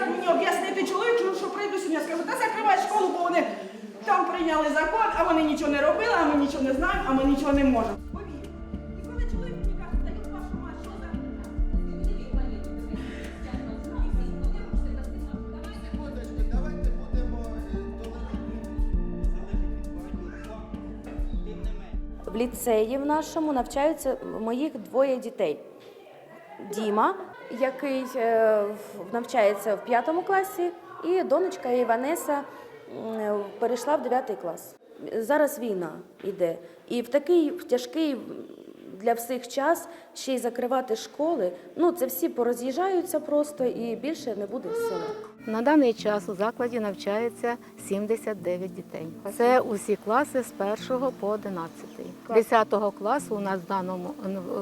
як мені об'яснити чоловіку, що прийду сьогодні, скажу, та закривай школу, бо вони там прийняли закон, а вони нічого не робили, а ми нічого не знаємо, а ми нічого не можемо. В ліцеї в нашому навчаються моїх двоє дітей. Діма, який е, навчається в п'ятому класі, і донечка Іванеса перейшла в дев'ятий клас. Зараз війна йде. І в такий тяжкий для всіх час ще й закривати школи. Ну це всі пороз'їжджаються просто і більше не буде села. На даний час у закладі навчається 79 дітей. Це усі класи з 1 по 11. 10 класу у нас в даному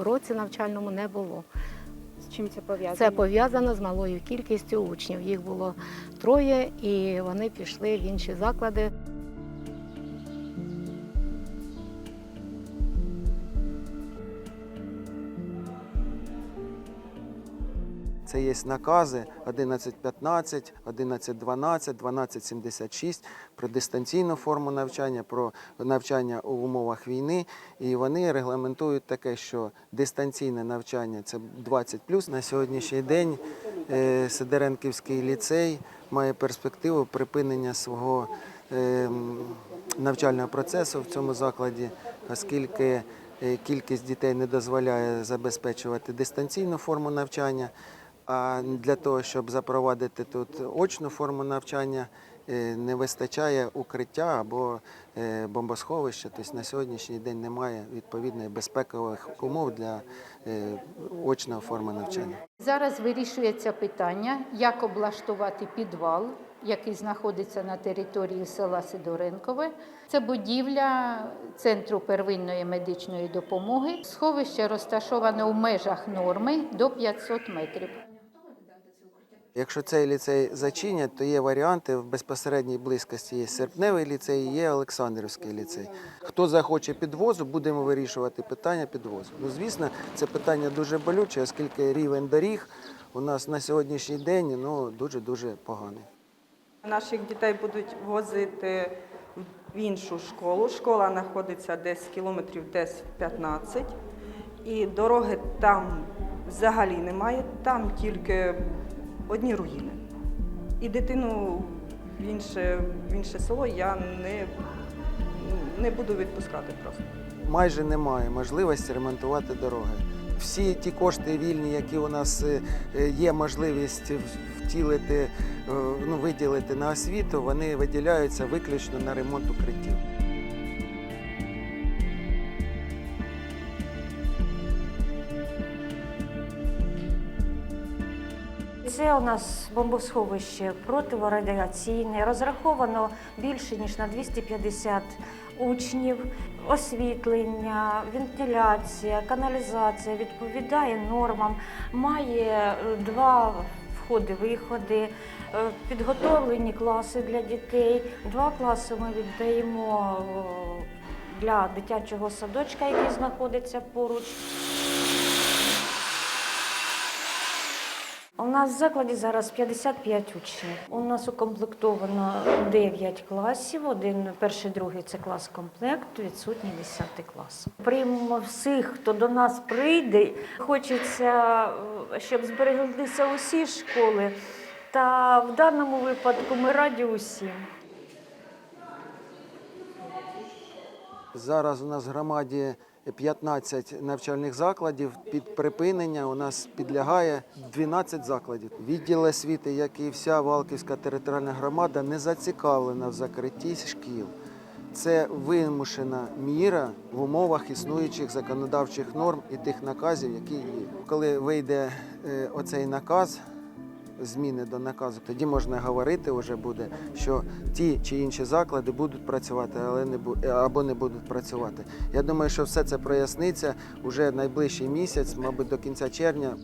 році навчальному не було. Чим це пов'язано? Це пов'язано з малою кількістю учнів. Їх було троє, і вони пішли в інші заклади. Це є накази 11.15, 11.12, 12.76 про дистанційну форму навчання, про навчання у умовах війни. І вони регламентують таке, що дистанційне навчання це 20 На сьогоднішній день е, Сидоренківський ліцей має перспективу припинення свого е, навчального процесу в цьому закладі, оскільки е, кількість дітей не дозволяє забезпечувати дистанційну форму навчання. А для того, щоб запровадити тут очну форму навчання, е, не вистачає укриття або е, бомбосховища. Тобто на сьогоднішній день немає відповідної безпекових умов для е, очної форми навчання. Зараз вирішується питання, як облаштувати підвал, який знаходиться на території села Сидоренкове. Це будівля Центру первинної медичної допомоги. Сховище розташоване у межах норми до 500 метрів. Якщо цей ліцей зачинять, то є варіанти в безпосередній близькості. Є Серпневий ліцей, є Олександрівський ліцей. Хто захоче підвозу, будемо вирішувати питання підвозу. Ну, звісно, це питання дуже болюче, оскільки рівень доріг у нас на сьогоднішній день ну, дуже-дуже поганий. Наших дітей будуть возити в іншу школу. Школа знаходиться десь кілометрів десь 15. І дороги там взагалі немає, там тільки одні руїни. І дитину в інше, в інше село я не, не буду відпускати просто. майже немає можливості ремонтувати дороги. Всі ті кошти вільні, які у нас е, є можливість втілити, е, ну, виділити на освіту, вони виділяються виключно на ремонт укриттів. Це у нас бомбосховище противорадіаційне, розраховано більше ніж на 250 учнів. Освітлення, вентиляція, каналізація відповідає нормам, має е, два входи-виходи, е, підготовлені класи для дітей. Два класи ми віддаємо е, для дитячого садочка, який знаходиться поруч. Нас в закладі зараз 55 учнів. У нас укомплектовано 9 класів. Один перший, другий це клас комплект, відсутній 10 клас. Приймемо всіх, хто до нас прийде. Хочеться, щоб збереглися усі школи. Та в даному випадку ми раді усім. Зараз у нас в громаді 15 навчальних закладів. Під припинення у нас підлягає 12 закладів. Відділ освіти, як і вся Валківська територіальна громада, не зацікавлена в закритті шкіл. Це вимушена міра в умовах існуючих законодавчих норм і тих наказів, які є. Коли вийде е, оцей наказ, зміни до наказу, тоді можна говорити вже буде, що ті чи інші заклади будуть працювати, але не бу- або не будуть працювати. Я думаю, що все це проясниться уже найближчий місяць, мабуть, до кінця червня.